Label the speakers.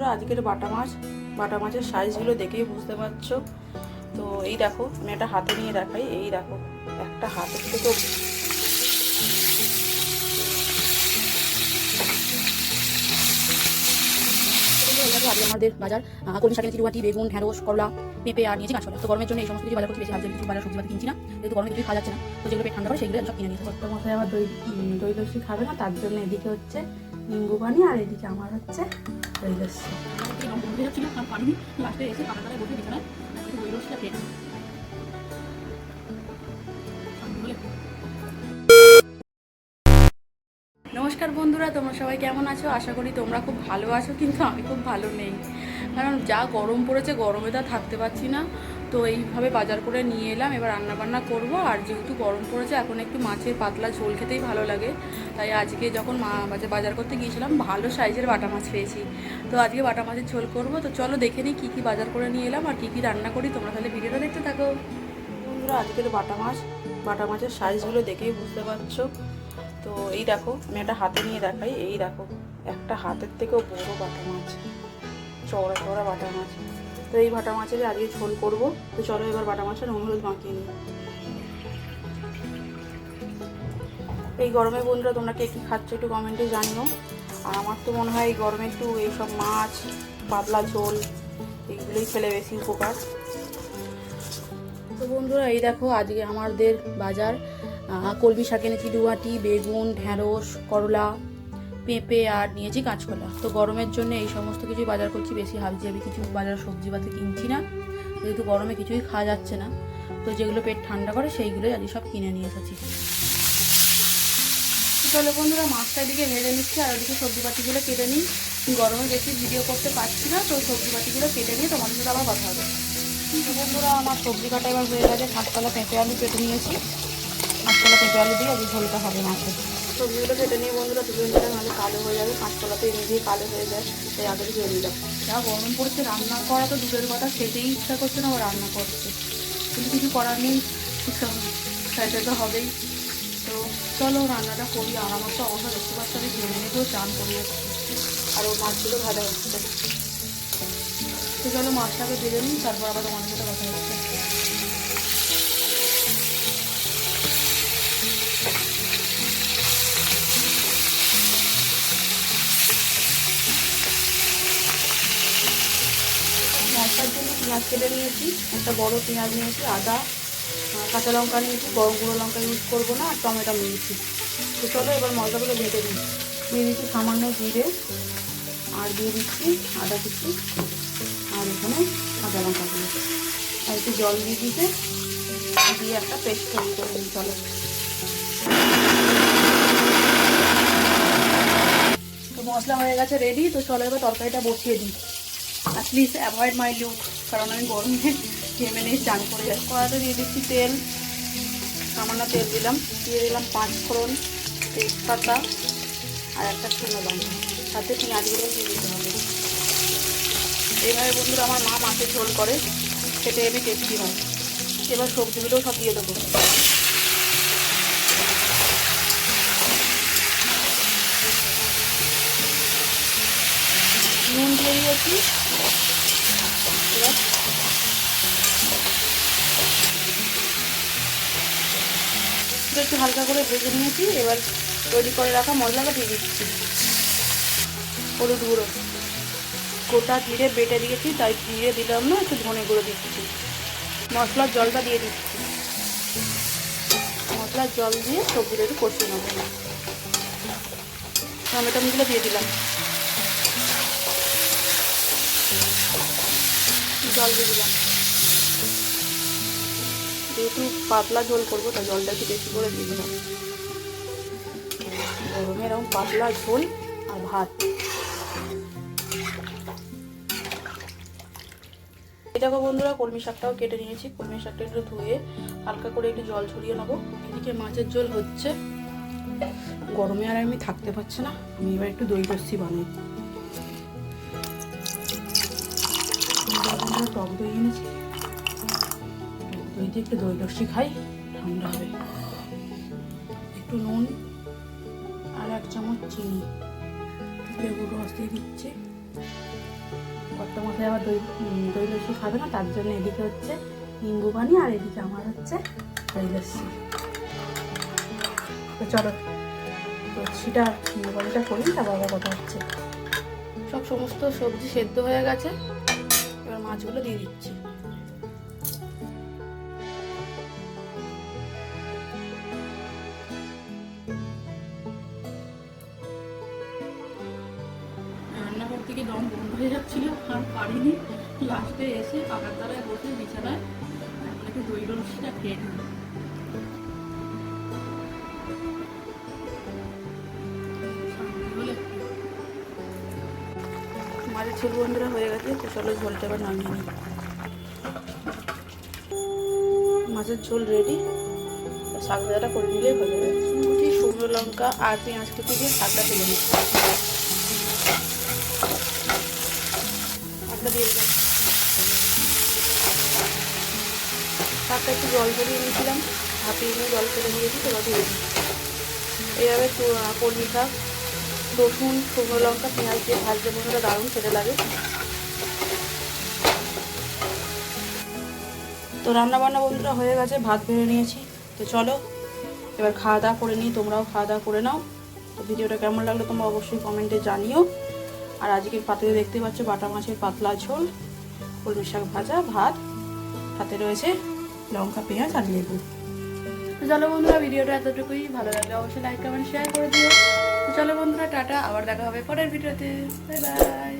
Speaker 1: বন্ধুরা আজকের বাটা মাছ। বাটা মাছের সাইজগুলো দেখেই বুঝতে পারছ। তো এই দেখো আমি একটা হাতে নিয়ে দেখাই। এই দেখো একটা হাতের থেকে
Speaker 2: আজকে আমাদের বাজার কলমি শাকের চিরুয়াটি বেগুন ঢেঁড়স করলা পেঁপে আর নিয়েছি কাঁচকলা তো গরমের জন্য এই সমস্ত কিছু বাজার করছি বেশি ভাবছি কিছু বাজার সবজি কিনছি না। যেহেতু গরমে কিছুই খাওয়া যাচ্ছে না তো যেগুলো পেট ঠান্ডা করে সেগুলো সব কিনে নিয়েছি।
Speaker 1: ছোট্ট মশাই আবার দই দই লস্যি খাবে না তার জন্য এদিকে হচ্ছে নিম্বু পানি আর এদিকে আমার হচ্ছে নমস্কার বন্ধুরা, তোমরা সবাই কেমন আছো? আশা করি তোমরা খুব ভালো আছো, কিন্তু আমি খুব ভালো নেই। কারণ যা গরম পড়েছে, গরমে তা থাকতে পারছি না। তো এইভাবে বাজার করে নিয়ে এলাম। এবার রান্না বান্না করব। আর যেহেতু গরম পড়েছে, এখন একটু মাছের পাতলা ঝোল খেতেই ভালো লাগে। তাই আজকে যখন মা বাজার করতে গিয়েছিলাম, ভালো সাইজের বাটা মাছ পেয়েছি। তো আজকে বাটা মাছের ঝোল করব। তো চলো দেখে নিই কী কী বাজার করে নিয়ে এলাম আর কী কী রান্না করি। তোমরা তাহলে ভিডিওটা দেখতে থাকো। বন্ধুরা আজকের বাটা মাছ। বাটা মাছের সাইজগুলো দেখেই বুঝতে পারছ। তো এই দেখো, আমি একটা হাতে নিয়ে দেখাই। এই দেখো, একটা হাতের থেকেও বড় বাটা মাছ। চওড়া চওড়া বাটা মাছ। তো এই বাটা মাছের আজকে ঝোল করব। তো চলো এবার বাটা মাছের নুন হলুদ মাখিয়ে নিই। এই গরমে বন্ধুরা, তোমরা কে কী খাচ্ছ একটু কমেন্টে জানিও। আর আমার তো মনে হয় এই গরমে একটু এইসব মাছ পাতলা ঝোল, এইগুলোই খেলে বেশি উপকার। তো বন্ধুরা, এই দেখো আজকে আমাদের বাজার। কলমি শাক এনেছি ডুয়াটি বেগুন ঢ্যাঁড়স করলা। পেঁপে আর নিয়েছি কাঁচকলা। তো গরমের জন্য এই সমস্ত কিছুই বাজার করছি, বেশি হাবজি আমি কিছু বাজার সবজি পাতি কিনছি না। যেহেতু গরমে কিছুই খাওয়া যাচ্ছে না। তো যেগুলো পেট ঠান্ডা করে সেইগুলোই আজকে সব কিনে নিয়ে এসেছি। চলো বন্ধুরা, মাছটা এদিকে ভেজে নিচ্ছি আর ওদিকে সবজি পাতিগুলো কেটে নিই। গরমে বেশি ভিডিও করতে পারছি না, তো সবজি পাতিগুলো কেটে নিয়ে তোমাদের সাথে আবার কথা হবে। বন্ধুরা, আমার সবজি কাটা এবার হয়ে গেছে। কাঁচকলা, পেঁপে, আলু কেটে নিয়েছি। কাঁচকলা, পেঁপে, আলু দিয়ে আজকে ঝোলটা হবে মাছের। সবজিগুলো কেটে নিয়ে বন্ধুরা দুজন মিলে নাহলে কালো হয়ে যাবে কাঁচকলা তো এমনি দিয়ে কালো হয়ে যায় তাই আগে দিয়ে দিলাম যা গরম পড়েছে রান্না করা তো দূরের কথা খেতেই ইচ্ছা করছে না আবার রান্না করছে। কিন্তু কিছু করার নেই খাইতে তো হবেই। তো চলো রান্নাটা করি আর আমার তো অবস্থা দেখতে পাচ্ছি আমি ঘেমে নেব চান করে আর ওর মাছগুলো ভাজা হচ্ছে তো চলো মাছটাকে ভেজে নিই তারপর আবার তোমাদের সাথে কথা হচ্ছে মশলার জন্য পেঁয়াজ কেটে নিয়েছি, একটা বড় পেঁয়াজ নিয়েছি, আদা কাঁচা লঙ্কা নিয়েছি, গরম গুঁড়ো লঙ্কা ইউজ করব না, আর টমেটো নিয়েছি। তো চলো এবার মশলাগুলো ভেজে নিই। দিয়ে দিচ্ছি সামান্য জিরে, আর দিয়ে দিচ্ছি আদা কুচি, আর এখানে কাঁচা লঙ্কা দিয়ে আর একটু জল দিয়ে দিতে, দিয়ে একটা পেস্ট তৈরি করে নিই, চলো। তো মশলা হয়ে গেছে রেডি তো চলো এবার তরকারিটা বসিয়ে দিই। প্লিজ অ্যাভয়েড মাই লুক কারণ আমি গরমে ঘেমে নিয়ে চান করে যাই। কড়াতে দিয়ে দিচ্ছি তেল। সামান্য তেল দিলাম। দিয়ে দিলাম পাঁচ ফোড়ন তেজপাতা আর একটা শুকনো লঙ্কা। সাথে পেঁয়াজগুলো দিয়ে দিতে হবে। এইভাবে বন্ধুরা আমার মা মাছের ঝোল করে। খেতে হেবি টেস্টি হয়। এবার সবজিগুলোও সব দিয়ে দেবো। নুন দিয়ে দিয়েছি। এটা একটু হালকা করে ভেজে নিয়েছি। এবার তৈরি করে রাখা মশলাটা দিয়ে দিচ্ছি। হলুদ গুঁড়ো। গোটা জিরে বেটে দিয়েছি, তাই জিরে দিলাম না, একটু ধনে গুঁড়ো দিচ্ছি। মশলার জলটা দিয়ে দিচ্ছি। মশলার জল দিয়ে সবজিটা একটু কষিয়ে নেব। টমেটোগুলো দিয়ে দিলাম। জল দিয়ে দিলাম। যেহেতু পাতলা ঝোল করব, তাই জলটা একটু বেশি করে দিয়ে দিলাম। গরমে এরকম পাতলা ঝোল আর ভাত। দেখো বন্ধুরা, কলমি শাকটাও কেটে নিয়েছি। কলমি শাকটা একটু ধুয়ে হালকা করে একটু জল ছড়িয়ে নেব। এদিকে মাছের ঝোল হচ্ছে। গরমে আর আমি থাকতে পারছি না। আমি এবার একটু দই লস্যি বানাই। টক দই এনেছি। দই দিয়ে একটু দই লস্যি খাই, ঠান্ডা হবে। একটু নুন আর এক চামচ চিনি। লেবুর রস দিয়ে দিচ্ছি। কর্তা মশাই আবার দই দই লস্যি খাবে না, তার জন্য এদিকে হচ্ছে নিম্বু পানি আর এদিকে আমার হচ্ছে দই লস্যি তো চলো লস্যিটা নিম্বু পানিটা করি, তারপর আবার কথা হচ্ছে। সব সমস্ত সবজি সেদ্ধ হয়ে গেছে, এবার মাছগুলো দিয়ে দিচ্ছি। হয়ে যাচ্ছিল, আর পারিনি। লাস্টে এসে পাকার তলায় বসে বিছানায় একটু দই লস্যিটা খেয়ে নিই মাছের ঝোল বন্ধুরা হয়ে গেছে, তো চলো ঝোলটা এবার নামিয়ে নিই। মাছের ঝোল রেডি শাক ভাজাটা করে নিলেই হয়ে যাবে। কুচি শুকনো লঙ্কা আর পেঁয়াজ কুচি দিয়ে শাকটা তুলে নিচ্ছি। শাকটা একটু জল করে নিয়েছিলাম। ভাপিয়ে নিয়ে জল করে দিয়েছি, এবার দিয়ে দিই এইভাবে কলমি শাক, রসুন, শুকনো লঙ্কা, পেঁয়াজ দিয়ে ভাজতে বন্ধুরা দারুণ খেতে লাগে। তো রান্না বান্না বন্ধুরা হয়ে গেছে, ভাত বেড়ে নিয়েছি। তো চলো, এবার খাওয়া দাওয়া করে নিই, তোমরাও খাওয়া দাওয়া করে নাও। তো ভিডিওটা কেমন লাগল তোমরা অবশ্যই কমেন্টে জানিও। আর আজকের পাত্রে দেখতে পাচ্ছ বাটা মাছের পাতলা ঝোল, কলমি শাক ভাজা, ভাত। হাতে রয়েছে লঙ্কা, পেঁয়াজ আর লেবু। চলো বন্ধুরা, ভিডিওটা এতটুকুই। ভালো লাগলে অবশ্যই লাইক কমেন্ট শেয়ার করে দিও। চলো বন্ধুরা, টাটা। আবার দেখা হবে পরের ভিডিওতে। Bye bye